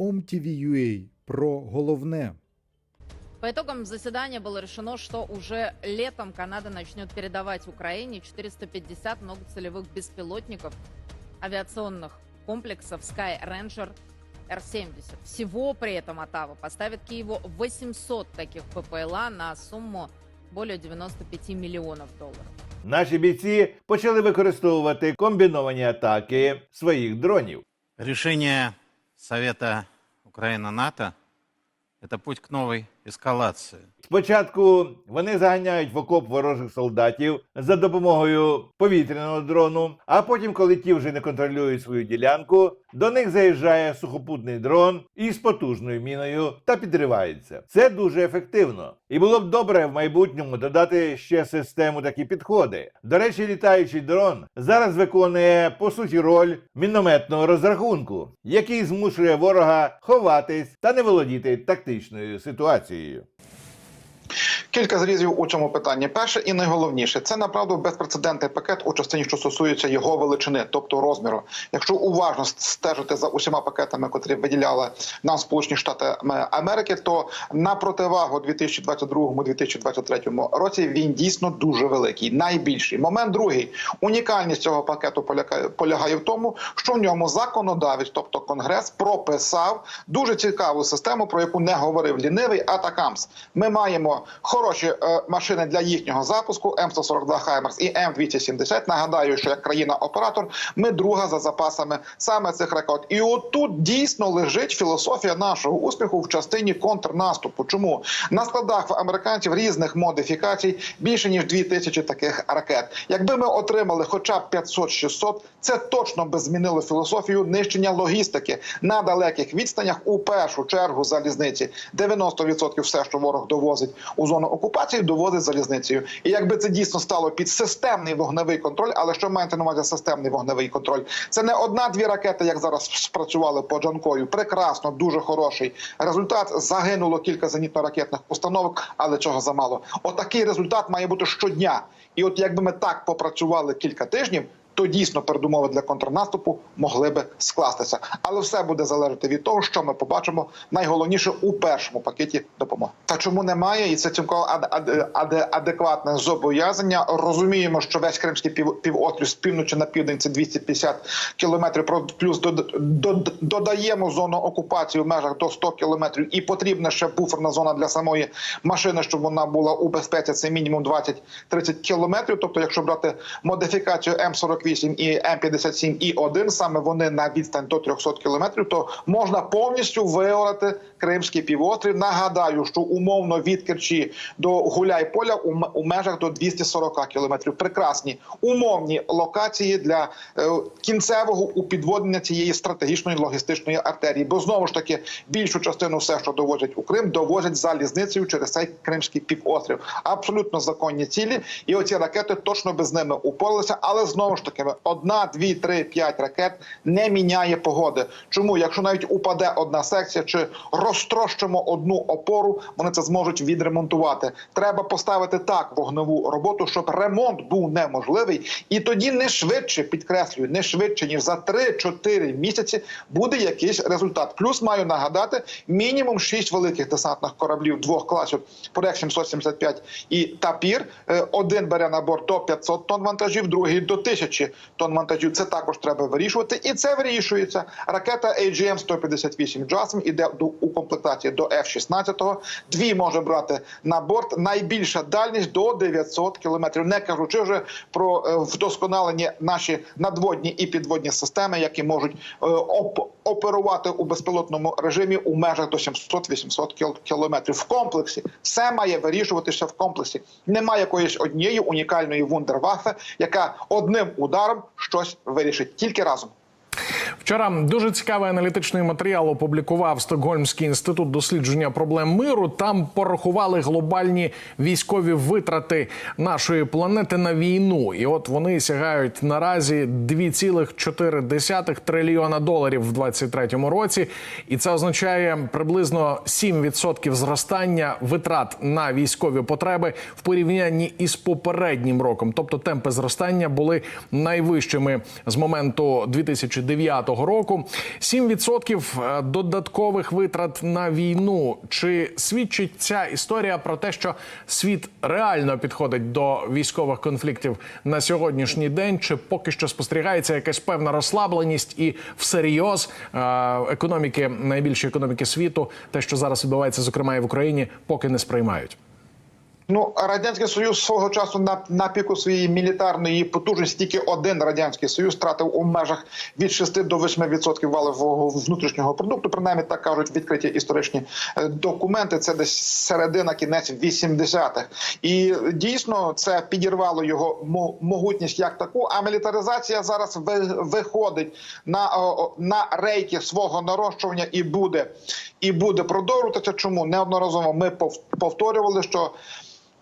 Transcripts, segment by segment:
OMTV.ua про головне. По итогам заседания было решено, что уже летом Канада начнет передавать Украине 450 многоцелевых беспилотников авиационных комплексов Sky Ranger Р-70. Всего при этом Оттава поставит Киеву 800 таких ППЛА на сумму более 95 миллионов долларов. Наші бійці почали використовувати комбіновані атаки своїх дронів. Решение Совета Украина-НАТО – это путь к новой эскалации. Спочатку вони заганяють в окоп ворожих солдатів за допомогою повітряного дрону, а потім, коли ті вже не контролюють свою ділянку, до них заїжджає сухопутний дрон із потужною міною та підривається. Це дуже ефективно. І було б добре в майбутньому додати ще систему такі підходи. До речі, літаючий дрон зараз виконує по суті роль мінометного розрахунку, який змушує ворога ховатись та не володіти тактичною ситуацією. Кілька зрізів у цьому питанні. Перше і найголовніше це направду безпрецедентний пакет у частині, що стосується його величини, тобто розміру. Якщо уважно стежити за усіма пакетами, котрі виділяли нам Сполучені Штати Америки, то на противагу 2022-2023 році він дійсно дуже великий, найбільший. Момент другий унікальність цього пакету полягає, в тому, що в ньому законодавець, тобто Конгрес, прописав дуже цікаву систему, про яку не говорив лінивий Атакамс. Ми маємо хороші е, машини для їхнього запуску М142 Хаймерс і М270. Нагадаю, що як країна-оператор ми друга за запасами саме цих ракет. І отут дійсно лежить філософія нашого успіху в частині контрнаступу. Чому на складах в американців різних модифікацій більше ніж 2000 таких ракет? Якби ми отримали хоча б 500-600, це точно би змінило філософію нищення логістики на далеких відстанях у першу чергу залізниці. 90% все, що ворог довозить у зону окупації, довозить залізницею. І якби це дійсно стало під системний вогневий контроль, але що маєте на увазі системний вогневий контроль? Це не одна-дві ракети, як зараз спрацювали по Джанкою. Прекрасно, дуже хороший результат. Загинуло кілька зенітно-ракетних установок, але чого замало. Отакий результат має бути щодня. І от якби ми так попрацювали кілька тижнів. То дійсно передумови для контрнаступу могли би скластися, але все буде залежати від того, що ми побачимо найголовніше у першому пакеті допомоги. Та чому немає, і це цілком ад- ад- ад- адекватне зобов'язання. Розуміємо, що весь кримський пів, півострів з півночі на південь це 250 кілометрів. про- Плюс дод- додаємо зону окупації в межах до 100 кілометрів, і потрібна ще буферна зона для самої машини, щоб вона була у безпеці. Це мінімум 20-30 кілометрів. Тобто, якщо брати модифікацію М48 і М57 і 1 саме вони на відстань до 300 кілометрів, то можна повністю виорати Кримський півострів. Нагадаю, що умовно від Керчі до Гуляйполя у межах до 240 кілометрів. Прекрасні умовні локації для е, кінцевого упідводнення цієї стратегічної логістичної артерії. Бо знову ж таки більшу частину все, що довозять у Крим, довозять залізницею через цей Кримський півострів. Абсолютно законні цілі, і оці ракети точно без ними упоралися. Але знову ж таки, одна, дві, три, п'ять ракет не міняє погоди. Чому, якщо навіть упаде одна секція, чи розтрощимо одну опору, вони це зможуть відремонтувати. Треба поставити так вогневу роботу, щоб ремонт був неможливий, і тоді не швидше підкреслюю, не швидше ніж за 3-4 місяці буде якийсь результат. Плюс маю нагадати мінімум 6 великих десантних кораблів двох класів проект 775 і Тапір. Е, Один бере на борт до 500 тонн вантажів, другий до 1000 тонн вантажів. Це також треба вирішувати, і це вирішується. Ракета AGM-158 JASM іде до у комплектації до F-16. Дві може брати на борт. Найбільша дальність до 900 кілометрів. Не кажучи вже про е, вдосконалені наші надводні і підводні системи, які можуть е, оп- оперувати у безпілотному режимі у межах до 700-800 кілометрів. В комплексі все має вирішуватися в комплексі. Немає якоїсь однієї унікальної вундервафи, яка одним ударом щось вирішить тільки разом. Вчора дуже цікавий аналітичний матеріал опублікував Стокгольмський інститут дослідження проблем миру. Там порахували глобальні військові витрати нашої планети на війну. І от вони сягають наразі 2,4 трильйона доларів в 2023 році. І це означає приблизно 7% зростання витрат на військові потреби в порівнянні із попереднім роком. Тобто темпи зростання були найвищими з моменту 2009 року. 7% додаткових витрат на війну. Чи свідчить ця історія про те, що світ реально підходить до військових конфліктів на сьогоднішній день? Чи поки що спостерігається якась певна розслабленість і всерйоз е, економіки найбільші економіки світу, те, що зараз відбувається, зокрема і в Україні, поки не сприймають? Ну, радянський союз свого часу на, на піку своєї мілітарної потужності тільки один радянський союз втратив у межах від 6 до 8% валового внутрішнього продукту. Принаймні так кажуть відкриті історичні е, документи. Це десь середина, кінець 80-х. І дійсно це підірвало його могутність як таку. А мілітаризація зараз ви- виходить на, на рейки свого нарощування і буде і буде продовжуватися. Чому неодноразово ми пов- повторювали, що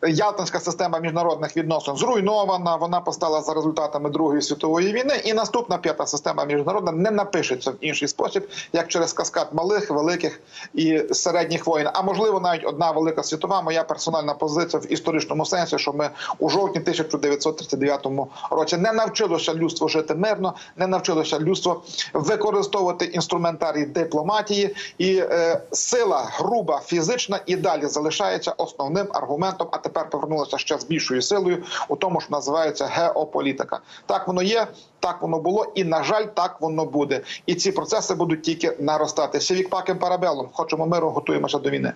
Ялтинська система міжнародних відносин зруйнована. Вона постала за результатами Другої світової війни, і наступна п'ята система міжнародна не напишеться в інший спосіб, як через каскад малих, великих і середніх воїн. А можливо, навіть одна велика світова. Моя персональна позиція в історичному сенсі, що ми у жовтні 1939 році не навчилося людство жити мирно, не навчилося людство використовувати інструментарій дипломатії, і е, сила груба фізична і далі залишається основним аргументом. Тепер повернулася ще з більшою силою у тому, що називається геополітика. Так воно є, так воно було, і на жаль, так воно буде. І ці процеси будуть тільки наростати. Сівік пакем парабелом. Хочемо миру, готуємося до війни.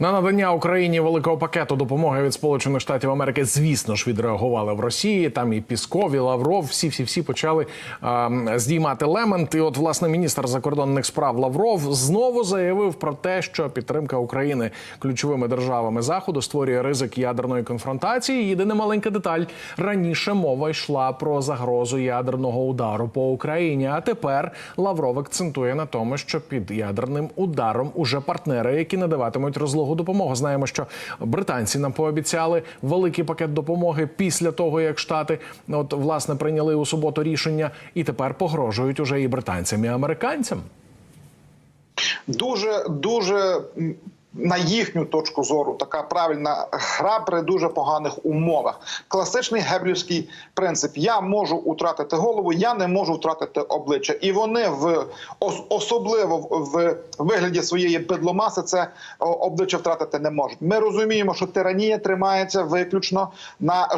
На надання Україні великого пакету допомоги від Сполучених Штатів Америки, звісно ж, відреагували в Росії. Там і Пісков, і Лавров, всі всі всі почали е, здіймати лемент. І от власне міністр закордонних справ Лавров знову заявив про те, що підтримка України ключовими державами заходу створює ризик ядерної конфронтації. Єдина маленька деталь раніше мова йшла про загрозу ядерного удару по Україні. А тепер Лавров акцентує на тому, що під ядерним ударом уже партнери, які надаватимуть розлогу допомогу. Знаємо, що британці нам пообіцяли великий пакет допомоги після того, як штати от власне прийняли у суботу рішення, і тепер погрожують уже і британцям, і американцям. дуже дуже на їхню точку зору така правильна гра при дуже поганих умовах. Класичний геблівський принцип: я можу втратити голову, я не можу втратити обличчя, і вони в особливо в вигляді своєї бедломаси це обличчя втратити не можуть. Ми розуміємо, що тиранія тримається виключно на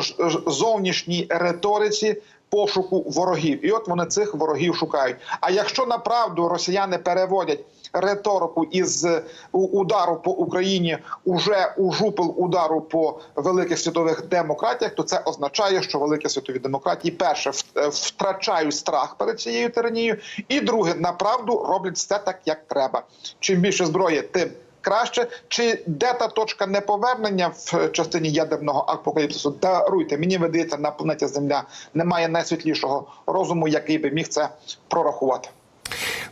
зовнішній риториці пошуку ворогів, і от вони цих ворогів шукають. А якщо направду росіяни переводять риторику із е, удару по Україні уже у жупел удару по великих світових демократіях, то це означає, що великі світові демократії перше е, втрачають страх перед цією тиранією, і друге направду роблять все так, як треба. Чим більше зброї, тим краще. Чи де та точка неповернення в частині ядерного апокаліпсису? Даруйте, мені видається, на планеті Земля немає найсвітлішого розуму, який би міг це прорахувати.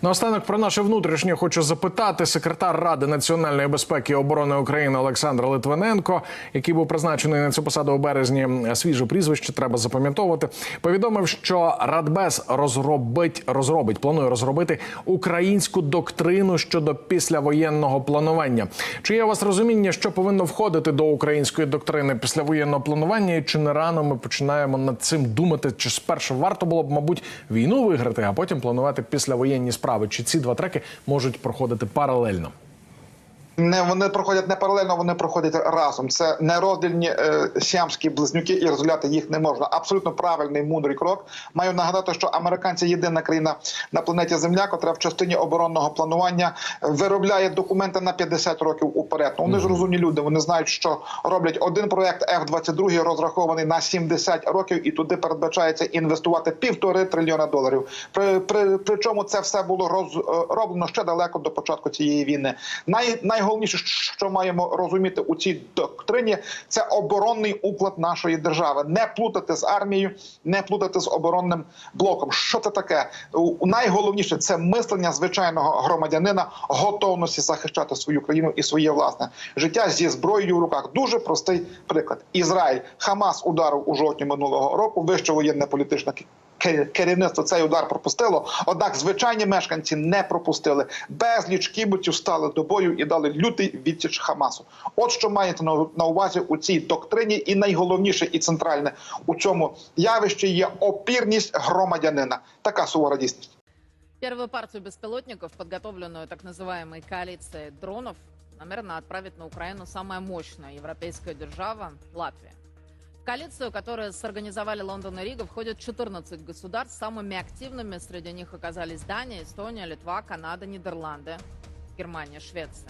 Наостанок про наше внутрішнє хочу запитати секретар Ради національної безпеки і оборони України Олександр Литвиненко, який був призначений на цю посаду у березні. Свіже прізвище треба запам'ятовувати. Повідомив, що Радбез розробить розробить, планує розробити українську доктрину щодо післявоєнного планування. Чи є у вас розуміння, що повинно входити до української доктрини післявоєнного планування, і чи не рано ми починаємо над цим думати? Чи спершу варто було б, мабуть, війну виграти, а потім планувати післявоєнні справи? Чи ці два треки можуть проходити паралельно? Не вони проходять не паралельно, вони проходять разом. Це не роздільні е, сіамські близнюки, і розділяти їх не можна. Абсолютно правильний мудрий крок. Маю нагадати, що американці єдина країна на планеті Земля, котра в частині оборонного планування виробляє документи на 50 років уперед. Ну, вони ж розумні люди. Вони знають, що роблять один проект F-22 розрахований на 70 років, і туди передбачається інвестувати півтори трильйона доларів. При, при причому це все було розроблено ще далеко до початку цієї війни. Най, найголовніше, що маємо розуміти у цій доктрині, це оборонний уклад нашої держави. Не плутати з армією, не плутати з оборонним блоком. Що це таке? Найголовніше це мислення звичайного громадянина, готовності захищати свою країну і своє власне життя зі зброєю в руках. Дуже простий приклад. Ізраїль Хамас ударив у жовтні минулого року. Вище воєнне політичне керівництво цей удар пропустило. Однак звичайні мешканці не пропустили. Безліч кібуців стали до бою і дали лютий відсіч Хамасу. От що маєте на, увазі у цій доктрині, і найголовніше і центральне у цьому явищі є опірність громадянина. Така сувора дійсність. Первую партию беспилотников, подготовленную так называемой коалицией дронов, намерена отправить на Украину самая мощная европейская держава – Латвия. Коалицию, которую сорганизовали Лондон и Рига, входят 14 государств. Самыми активными среди них оказались Дания, Эстония, Литва, Канада, Нидерланды, Германия, Швеция.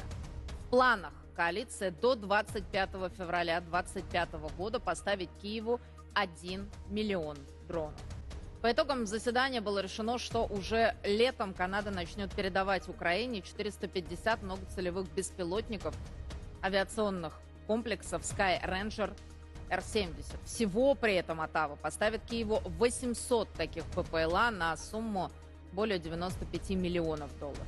В планах коалиции до 25 февраля 2025 года поставить Киеву 1 миллион дронов. По итогам заседания было решено, что уже летом Канада начнет передавать Украине 450 многоцелевых беспилотников авиационных комплексов Sky Ranger Р-70. Всего при этом Атава поставит Киеву 800 таких ППЛА на сумму более 95 миллионов долларов.